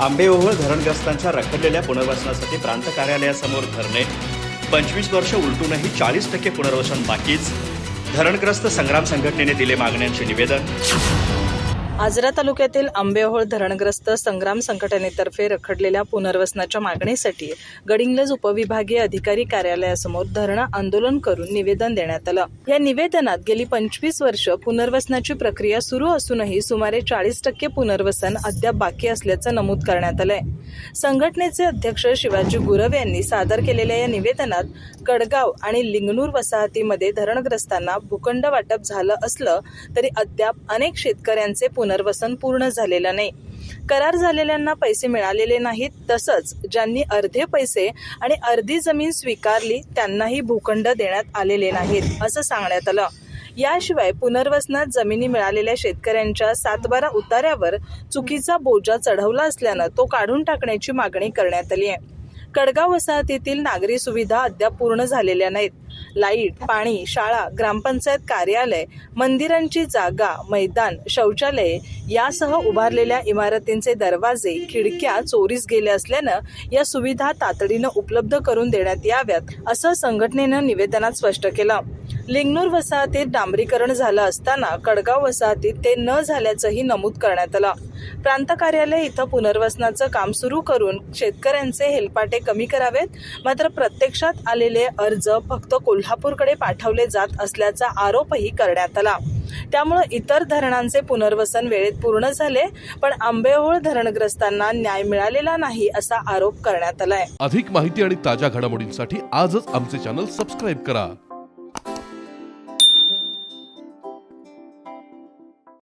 आंबेओहळ धरणग्रस्तांच्या रखडलेल्या पुनर्वसनासाठी प्रांत कार्यालयासमोर धरणे. पंचवीस वर्ष उलटूनही चाळीस टक्के पुनर्वसन बाकीच. धरणग्रस्त संग्राम संघटनेने दिले मागण्यांचे निवेदन. आजरा तालुक्यातील आंबेहोळ धरणग्रस्त संग्राम संघटनेतर्फे रखडलेल्या पुनर्वसनाच्या मागणीसाठी गडिंग्लज उपविभागीय अधिकारी कार्यालयासमोर धरणं आंदोलन करून निवेदन देण्यात आलं. या निवेदनात गेली पंचवीस वर्ष पुनर्वसनाची प्रक्रिया सुरू असूनही सुमारे चाळीस टक्के पुनर्वसन अद्याप बाकी असल्याचं नमूद करण्यात आलंय. संघटनेचे अध्यक्ष शिवाजी गुरव यांनी सादर केलेल्या या निवेदनात कडगाव आणि लिंगणूर वसाहतीमध्ये धरणग्रस्तांना भूखंड वाटप झालं असलं तरी अद्याप अनेक शेतकऱ्यांचे पुनर्वसन पूर्ण झालेलं नाही. करार झालेल्यांना पैसे मिळालेले नाहीत तसंच ज्यांनी अर्धे पैसे आणि अर्धी जमीन स्वीकारली त्यांनाही भूखंड देण्यात आलेले नाहीत असं सांगण्यात आलं. याशिवाय पुनर्वसनात जमिनी मिळालेल्या शेतकऱ्यांच्या सातबारा उतार्यावर चुकीचा बोजा चढवला असल्यानं तो काढून टाकण्याची मागणी करण्यात आली आहे. कडगाव वसाहतीतील नागरी सुविधा अद्याप पूर्ण झालेल्या नाहीत. लाइट पाणी शाळा ग्रामपंचायत कार्यालय मंदिरांची जागा मैदान शौचालये यासह उभारलेल्या इमारतींचे दरवाजे खिडक्या चोरीस गेल्या असल्यानं या सुविधा तातडीनं उपलब्ध करून देण्यात याव्यात असं संघटनेनं निवेदनात स्पष्ट केलं. लिंगनूर वसाहतीत डांबरीकरण झालं असताना कडगाव वसाहतीत ते न झाल्याचंही नमूद करण्यात आलं. प्रांत कार्यालय इथं पुनर्वसनाचं काम सुरू करून शेतकऱ्यांचे हेलपाटे कमी करावेत मात्र प्रत्यक्षात आलेले अर्ज फक्त कोल्हापूरकडे पाठवले जात असल्याचा आरोपही करण्यात आला. त्यामुळे इतर धरणांचे पुनर्वसन वेळेत पूर्ण झाले पण आंबेओळ धरणग्रस्तांना न्याय मिळालेला नाही असा आरोप करण्यात आलाय. अधिक माहिती आणि ताज्या घडामोडींसाठी आजच आमचे चॅनल सबस्क्राईब करा.